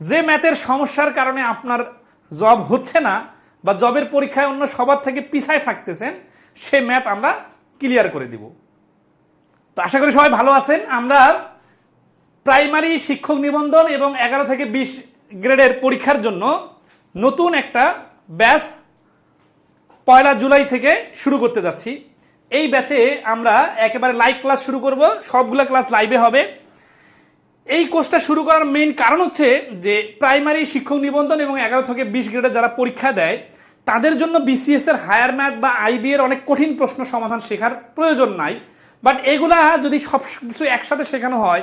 যে ম্যাথের সমস্যার কারণে আপনার জব হচ্ছে না বা জবের পরীক্ষায় অন্য সবার থেকে পিছায় থাকতেছেন, সে ম্যাথ আমরা ক্লিয়ার করে দিব। তো আশা করি সবাই ভালো আছেন। আমরা প্রাইমারি শিক্ষক নিবন্ধন এবং এগারো থেকে বিশ গ্রেডের পরীক্ষার জন্য নতুন একটা ব্যাচ পয়লা জুলাই থেকে শুরু করতে যাচ্ছি। এই ব্যাচে আমরা একেবারে লাইভ ক্লাস শুরু করব। সবগুলো ক্লাস লাইভে হবে। এই কোর্সটা শুরু করার মেইন কারণ হচ্ছে যে প্রাইমারি শিক্ষক নিবন্ধন এবং এগারো থেকে বিশ গ্রেডে যারা পরীক্ষা দেয়, তাদের জন্য বিসিএস এর হায়ার ম্যাথ বা আইবি এর অনেক কঠিন প্রশ্ন সমাধান শেখার প্রয়োজন নাই। বাট এগুলা যদি সব কিছু একসাথে শেখানো হয়,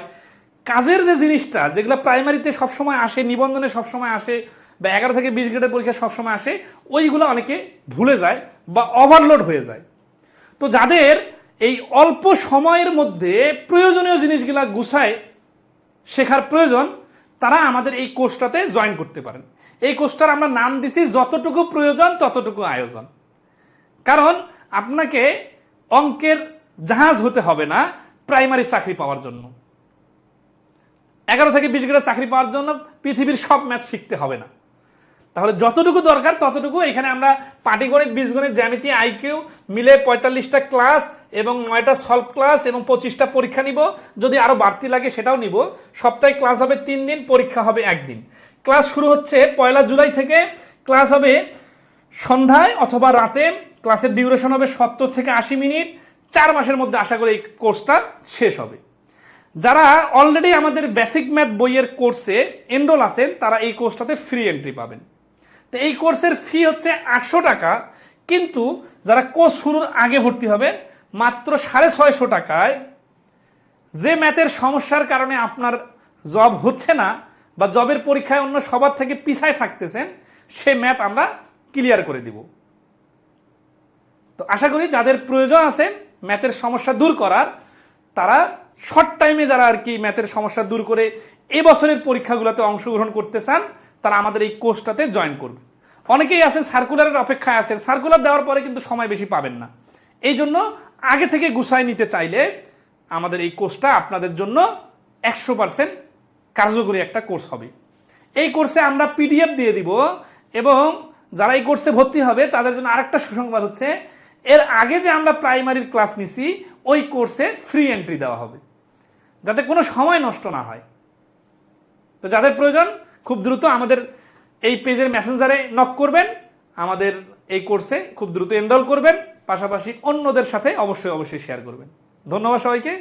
কাজের যে জিনিসটা, যেগুলো প্রাইমারিতে সবসময় আসে, নিবন্ধনে সবসময় আসে বা এগারো থেকে বিশ গ্রেডের পরীক্ষা সবসময় আসে, ওইগুলো অনেকে ভুলে যায় বা ওভারলোড হয়ে যায়। তো যাদের এই অল্প সময়ের মধ্যে প্রয়োজনীয় জিনিসগুলা গুছায় শেখার প্রয়োজন, তারা আমাদের এই কোর্সটাতে জয়েন করতে পারেন। এই কোর্সটার আমরা নাম দিছি, যতটুকু প্রয়োজন, ততটুকু আয়োজন। কারণ আপনাকে অঙ্কের জাহাজ হতে হবে না প্রাইমারি চাকরি পাওয়ার জন্য। এগারো থেকে বিশ গ্রেডের চাকরি পাওয়ার জন্য পৃথিবীর সব ম্যাথ শিখতে হবে না। তাহলে যতটুকু দরকার, ততটুকু এখানে আমরা পাটিগণিত, বীজগণিত, জ্যামিতি আইকিউ মিলে পঁয়তাল্লিশটা ক্লাস এবং নয়টা সলভ ক্লাস এবং পঁচিশটা পরীক্ষা নিব। যদি আরও বাড়তি লাগে সেটাও নিব। সপ্তাহে ক্লাস হবে তিন দিন, পরীক্ষা হবে একদিন। ক্লাস শুরু হচ্ছে পয়লা জুলাই থেকে। ক্লাস হবে সন্ধ্যায় অথবা রাতে। ক্লাসের ডিউরেশন হবে সত্তর থেকে আশি মিনিট। চার মাসের মধ্যে আশা করি এই কোর্সটা শেষ হবে। যারা অলরেডি আমাদের বেসিক ম্যাথ বইয়ের কোর্সে এনরোল আছেন, তারা এই কোর্সটাতে ফ্রি এন্ট্রি পাবেন। তো এই কোর্সের ফি হচ্ছে আটশো টাকা। কিন্তু যারা কোর্স শুরুর আগে ভর্তি হবে মাত্র সাড়ে ছয়শো টাকায় যে ম্যাথের সমস্যার কারণে আপনার জব হচ্ছে না বা জবের পরীক্ষায় অন্য সবার থেকে পিছায় থাকতেছেন, সে ম্যাথ আমরা ক্লিয়ার করে দিব। তো আশা করি যাদের প্রয়োজন আছে ম্যাথের সমস্যা দূর করার, তারা শর্ট টাইমে যারা আর কি ম্যাথের সমস্যা দূর করে এবছরের পরীক্ষাগুলোতে অংশগ্রহণ করতে চান, তারা আমাদের এই কোর্সটাতে জয়েন করবে। অনেকেই আছেন সার্কুলারের অপেক্ষায় আছেন সার্কুলার দেওয়ার পরে কিন্তু সময় বেশি পাবেন না। এই জন্য আগে থেকে গুছায় নিতে চাইলে আমাদের এই কোর্সটা আপনাদের জন্য একশো পার্সেন্ট কার্যকরী একটা কোর্স হবে। এই কোর্সে আমরা পিডিএফ দিয়ে দিব এবং যারা এই কোর্সে ভর্তি হবে, তাদের জন্য আরেকটা সুসংবাদ হচ্ছে, এর আগে যে আমরা প্রাইমারির ক্লাস নিছি, ওই কোর্সে ফ্রি এন্ট্রি দেওয়া হবে। যাতে কোনো সময় নষ্ট না হয়। তো যাদের প্রয়োজন, খুব দ্রুত আমাদের এই পেজের মেসেঞ্জারে নক করবেন আমাদের এই কোর্সে খুব দ্রুত এনরোল করবেন, পাশাপাশি অন্যদের সাথে অবশ্যই অবশ্যই শেয়ার করবেন। ধন্যবাদ সবাইকে।